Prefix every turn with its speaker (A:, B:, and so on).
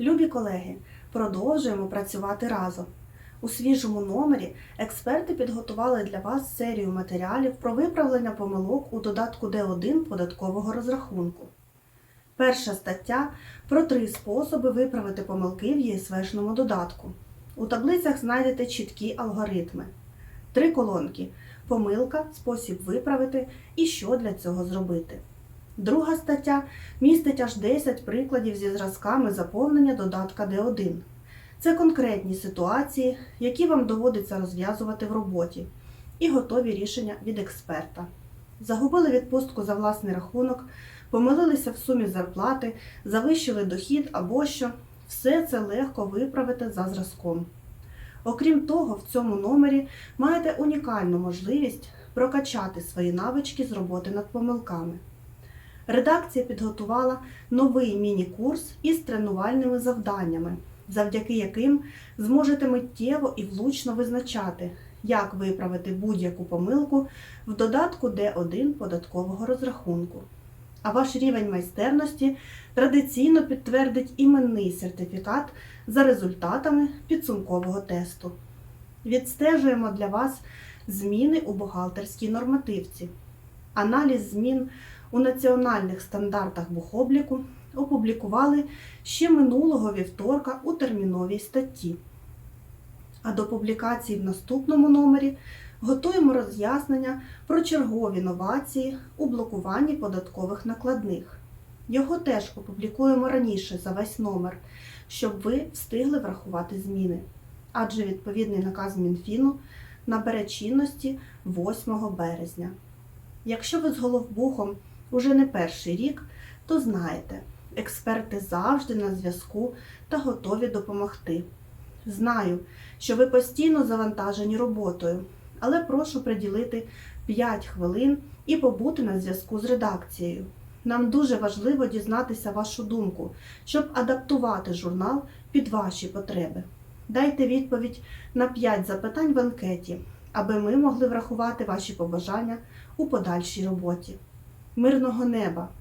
A: Любі колеги, продовжуємо працювати разом. У свіжому номері експерти підготували для вас серію матеріалів про виправлення помилок у додатку Д1 податкового розрахунку. Перша стаття про три способи виправити помилки в ЄСВшному додатку. У таблицях знайдете чіткі алгоритми. Три колонки помилка, спосіб виправити і що для цього зробити. Друга стаття містить аж 10 прикладів зі зразками заповнення додатка Д1. Це конкретні ситуації, які вам доводиться розв'язувати в роботі, і готові рішення від експерта. Загубили відпустку за власний рахунок, помилилися в сумі зарплати, завищили дохід або що. Все це легко виправити за зразком. Окрім того, в цьому номері маєте унікальну можливість прокачати свої навички з роботи над помилками. Редакція підготувала новий міні-курс із тренувальними завданнями, завдяки яким зможете миттєво і влучно визначати, як виправити будь-яку помилку в додатку Д1 податкового розрахунку. А ваш рівень майстерності традиційно підтвердить іменний сертифікат за результатами підсумкового тесту. Відстежуємо для вас зміни у бухгалтерській нормативці. Аналіз змін у національних стандартах бухобліку опублікували ще минулого вівторка у терміновій статті. А до публікації в наступному номері готуємо роз'яснення про чергові новації у блокуванні податкових накладних. Його теж опублікуємо раніше за весь номер, щоб ви встигли врахувати зміни. Адже відповідний наказ Мінфіну набере чинності 8 березня. Якщо ви з головбухом уже не перший рік, то знаєте, експерти завжди на зв'язку та готові допомогти. Знаю, що ви постійно завантажені роботою, але прошу приділити 5 хвилин і побути на зв'язку з редакцією. Нам дуже важливо дізнатися вашу думку, щоб адаптувати журнал під ваші потреби. Дайте відповідь на 5 запитань в анкеті, аби ми могли врахувати ваші побажання у подальшій роботі. Мирного неба!